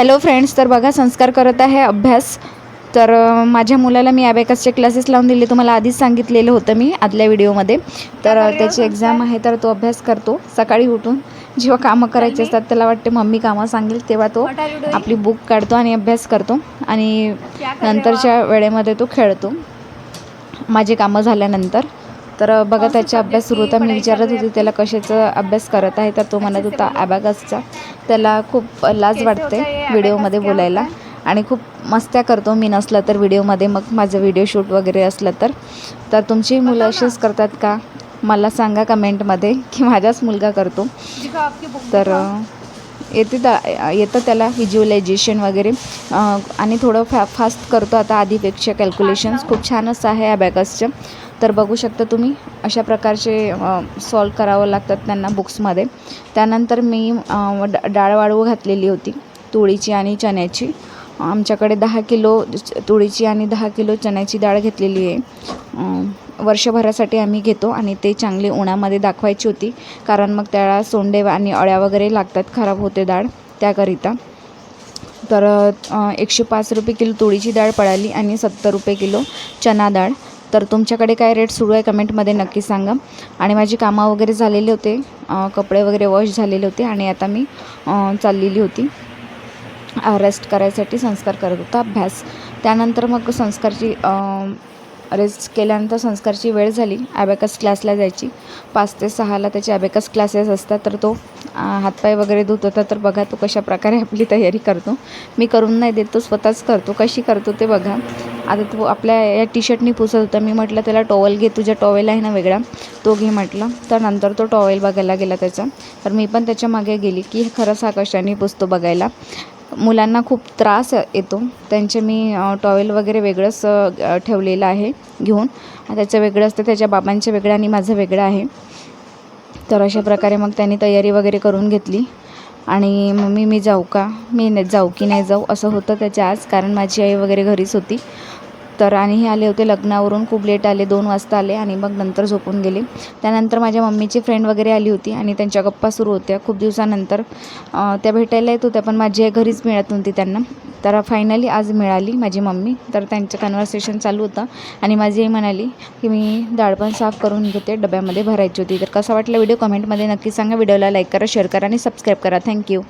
Hello friends तर बघा संस्कार करत आहे अभ्यास. तर माझ्या मुलाला मी अबॅकसचे क्लासेस लावून दिले. तुम्हाला आधीच सांगितलेलं होतं मी आदल्या व्हिडिओमध्ये तर त्याची एक्झाम आहे तर तो अभ्यास करतो. सकाळी उठून जेव्हा कामं करायची असतात त्याला वाटते मम्मी कामं सांगेल तेव्हा तो आपली बुक काढतो आणि अभ्यास करतो. आणि नंतरच्या वेळेमध्ये तो खेळतो. माझी कामं झाल्यानंतर. तर बघा त्याचा अभ्यास सुरू होता. मी विचारत होती त्याला कशाचा अभ्यास करत आहे? तर तो म्हणत होता ॲबॅगसचा त्याला खूप लाज वाटते व्हिडिओमध्ये बोलायला. आणि खूप मस्त्या करतो मी नसलं तर व्हिडिओमध्ये. मग माझं व्हिडिओ शूट वगैरे असलं तर. तर तुमची मुलं अशीच करतात का? मला सांगा कमेंटमध्ये की माझाच मुलगा करतो. तर येते त्या येतं त्याला व्हिज्युअलायझेशन वगैरे. आणि थोडं फा फास्ट करतो. आता आधीपेक्षा कॅल्क्युलेशन्स खूप छानच आहे ॲबॅकसचं तर बघू शकता तुम्ही अशा प्रकारचे सॉल्व करावं लागतात त्यांना बुक्समध्ये त्यानंतर मी डा डाळ वाळू घातलेली होती तुळीची आणि चण्याची. आमच्याकडे दहा किलो तुळीची आणि दहा किलो चण्याची डाळ घेतलेली आहे. वर्षभरासाठी आम्ही घेतो आणि ते चांगले उन्हामध्ये दाखवायची होती कारण मग त्याला सोंडे आणि अळ्या वगैरे लागतात खराब होते डाळ त्याकरिता. तर एकशे पाच रुपये किलो तुळीची डाळ पडाली आणि सत्तर रुपये किलो चना डाळ. तर तुमच्याकडे काय रेट सुरू आहे कमेंटमध्ये नक्की सांगा. आणि माझी कामं वगैरे झालेले होते. कपडे वगैरे वॉश झालेले होते आणि आता मी चाललेली होती. रेस्ट करायसाठी संस्कार करत होता अभ्यास. त्यानंतर मग संस्कारची रेस्ट केल्यानंतर संस्कारची वेळ झाली. ॲबॅकस क्लासला जायची. पाच ते सहाला त्याचे ॲबॅकस क्लासेस असतात. तर तो हातपाय वगैरे धुत होता तर बघा तो कशा प्रकारे आपली तयारी करतो. मी करून नाही देत तो स्वतःच करतो. कशी करतो ते बघा. आता तो आपल्या या टी शर्टनी पुसत होता. मी म्हटलं त्याला टॉवेल घे तुझ्या टॉवेल आहे ना वेगळा. तो घे म्हटलं. तर नंतर तो टॉवेल बघायला गेला त्याचा. तर मी पण त्याच्यामागे गेली की खरंच हा कशाने पुसतो बघायला. मुलांना खूप त्रास येतो. त्यांचे मी टॉवेल वगैरे वेगळंच ठेवलेलं आहे घेऊन. त्याचं वेगळं असतं त्याच्या बाबांचं वेगळं आणि माझं वेगळं आहे. तर अशा प्रकारे मग त्यांनी तयारी वगैरे करून घेतली. आणि मम्मी मी जाऊ का? मी नाही जाऊ की नाही जाऊ? असं होतं त्याच्या आज. कारण माझी आई वगैरे घरीच होती. तर आणि हे आले होते लग्नावरून खूप लेट आले दोन वाजता आले आणि मग नंतर झोपून गेले. त्यानंतर माझ्या मम्मीची फ्रेंड वगैरे आली होती आणि त्यांच्या गप्पा सुरू होत्या. खूप दिवसानंतर त्या भेटायला येत होत्या पण माझी घरीच मिळत नव्हती त्यांना. तर फायनली आज मिळाली माझी मम्मी. तर त्यांचं कन्व्हर्सेशन चालू होतं आणि माझी आई म्हणाली की मी डाळ पण साफ करून घेते डब्यामध्ये भरायची होती. तर कसा वाटला व्हिडिओ कमेंटमध्ये नक्की सांगा. व्हिडिओला लाईक करा शेअर करा आणि सबस्क्राईब करा. थँक्यू